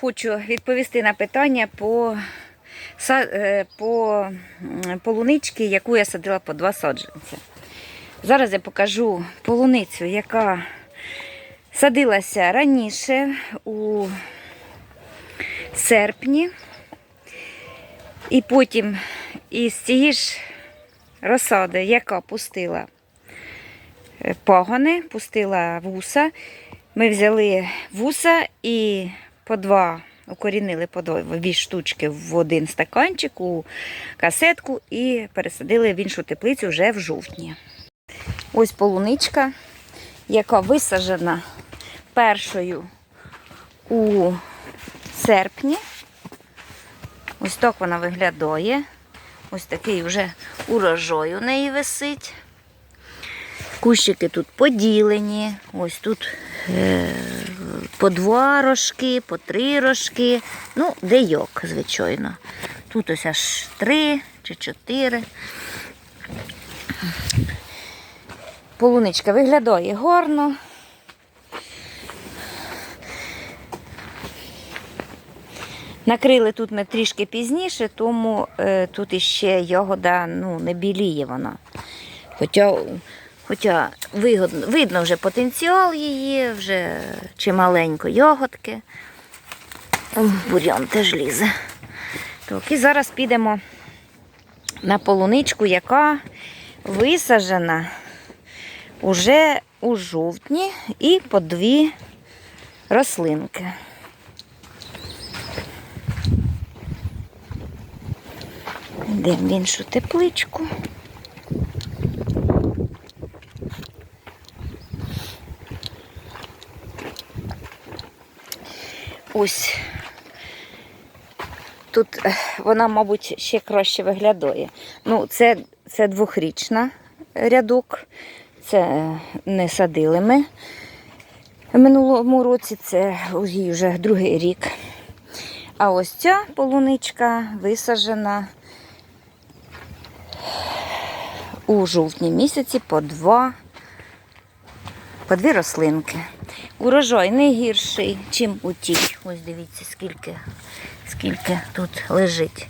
Хочу відповісти на питання по, е, по полунички, яку я садила по два саджанця. Зараз я покажу полуницю, яка садилася раніше у серпні. І потім із цієї ж розсади, яка пустила е, пагони, пустила вуса. Ми взяли вуса і по два укорінили по дві штучки в один стаканчик у касетку і пересадили в іншу теплицю вже в жовтні. Ось полуничка, яка висаджена першою у серпні. Ось так вона виглядає. Ось такий вже урожай у неї висить. Кущики тут поділені. Ось тут по два рожки, по три рожки. Ну, де йок, звичайно. Тут ось аж три чи чотири. Полуничка виглядає гарно. Накрили тут ми трішки пізніше, тому е, тут іще ягода ну, не біліє вона. Хоча, хоча вигодно, видно вже потенціал її, вже чималенько ягодки. Бурян теж лізе. Так, і зараз підемо на полуничку, яка висаджена уже у жовтні і по дві рослинки. Йдемо в іншу тепличку. Ось тут е, вона, мабуть, ще краще виглядає. Ну, це, це двохрічна рядок, це не садили ми минулому році, це їй вже другий рік. А ось ця полуничка висаджена у жовтні місяці по два, по дві рослинки. Урожай не гірший, чим у тій. Ось дивіться, скільки, скільки тут лежить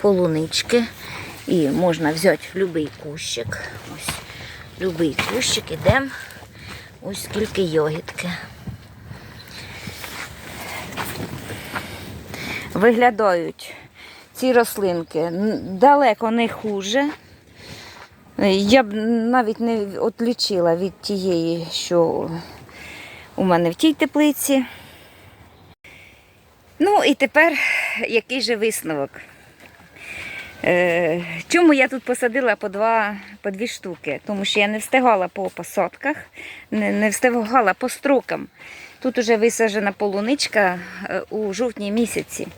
полунички. І можна взяти будь-який кущик. Ось будь-який кущик, ідемо. Ось скільки йогітки. Виглядають ці рослинки далеко не хуже. Я б навіть не відлічила від тієї, що у мене в тій теплиці. Ну і тепер який же висновок? Е, чому я тут посадила по, два, по дві штуки? Тому що я не встигала по посадках, не, не встигала по строкам. Тут вже висаджена полуничка е, у жовтні місяці,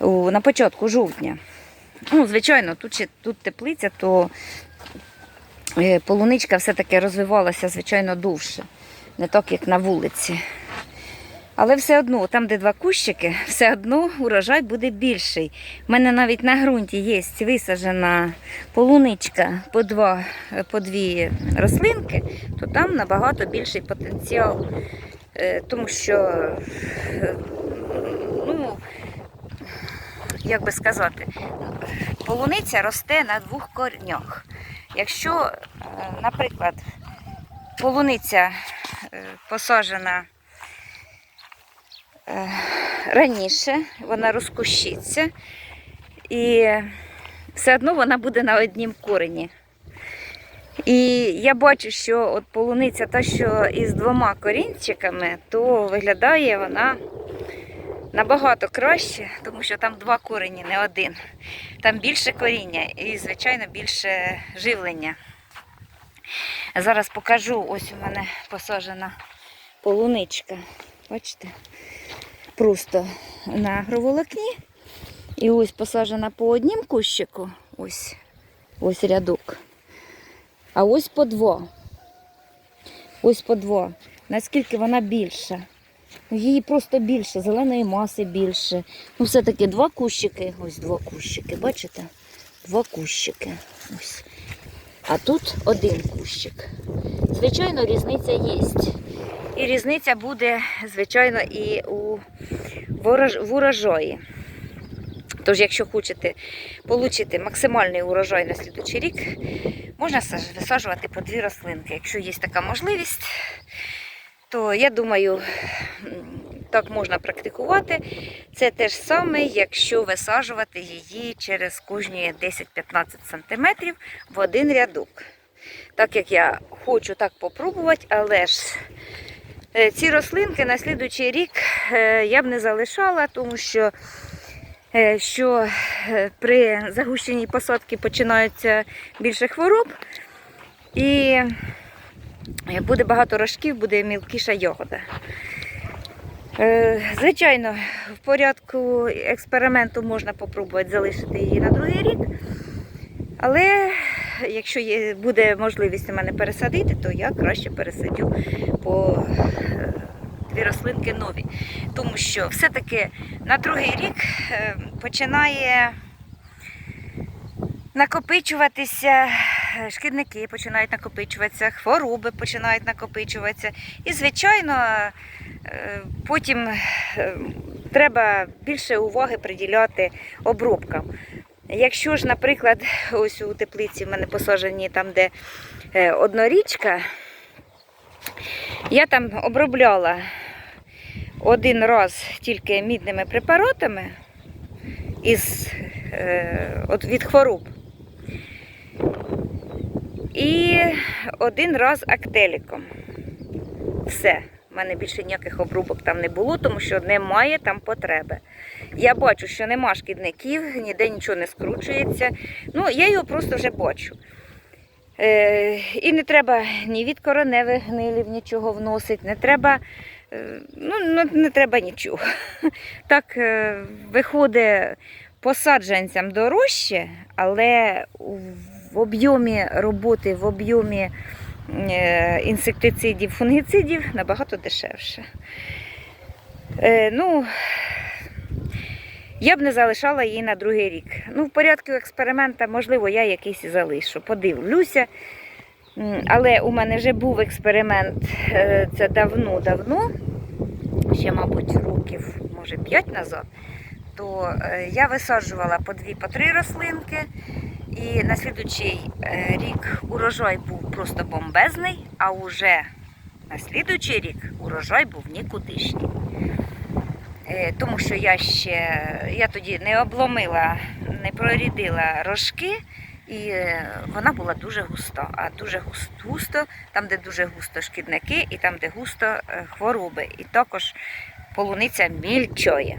у, на початку жовтня. Ну, звичайно, тут, тут теплиця, то е, полуничка все-таки розвивалася, звичайно, довше. Не так, як на вулиці. Але все одно, там, де два кущики, все одно урожай буде більший. У мене навіть на ґрунті є висаджена полуничка по, два, по дві рослинки, то там набагато більший потенціал. Е, Тому що, е, ну, як би сказати, полуниця росте на двох корнях. Якщо, е, наприклад, полуниця е, посаджена е, раніше, вона розкущиться, і все одно вона буде на однім корені. І я бачу, що от полуниця, та, що із двома корінчиками, то виглядає вона набагато краще, тому що там два корені, не один. Там більше коріння і, звичайно, більше живлення. Зараз покажу, ось у мене посаджена полуничка. Бачите? Просто на агроволокні. І ось посаджена по однім кущику, ось, ось рядок. А ось по два. Ось по два. Наскільки вона більша? Ну, Її просто більше, зеленої маси більше. Ну, все-таки два кущики. Ось два кущики, бачите? Два кущики. Ось. А тут один кущик. Звичайно, різниця є. І різниця буде, звичайно, і у в урожаї. Тож, якщо хочете отримати максимальний урожай на слідучий рік, можна висаджувати по дві рослинки. Якщо є така можливість, то я думаю, так можна практикувати. Це те ж саме, якщо висаджувати її через кожні 10-15 см в один рядок. Так як я хочу так попробувати, але ж е, ці рослинки на слідуючий рік е, я б не залишала, тому що, е, що при загущенні посадки починаються більше хвороб. І буде багато рожків, буде мілкіша ягода. Е, Звичайно, в порядку експерименту можна спробувати залишити її на другий рік. Але якщо є, буде можливість у мене пересадити, то я краще пересадю по е, дві рослинки нові. Тому що все-таки на другий рік е, починає накопичуватися, шкідники починають накопичуватися, хвороби починають накопичуватися. І, звичайно, потім е, треба більше уваги приділяти обробкам. Якщо ж, наприклад, ось у теплиці в мене посаджені там, де е, однорічка, я там обробляла один раз тільки мідними препаратами із, е, от від хвороб. І один раз актеліком. Все. У мене більше ніяких обрубок там не було, тому що немає там потреби. Я бачу, що нема шкідників, ніде нічого не скручується. Ну, я його просто вже бачу. Е, і не треба ні від короневих гнилів нічого вносити, не треба, е, ну, ну, не треба нічого. Так е, виходить посадженцям дорожче, але в об'ємі роботи, в об'ємі інсектицидів, фунгіцидів набагато дешевше. Е, ну, я б не залишала її на другий рік. Ну, в порядку експеримента, можливо, я якийсь і залишу. Подивлюся. Але у мене вже був експеримент е, це давно-давно, ще, мабуть, років, може, 5 назад. То е, я висаджувала по дві, по три рослинки. І на слідучий е, рік урожай був просто бомбезний, а уже на слідучий рік урожай був нікудишній. Е, Тому що я ще я тоді не обломила, не прорідила рожки, і е, вона була дуже густа. А дуже густо, там, де дуже густо шкідники, і там, де густо хвороби. І також полуниця мільчоє.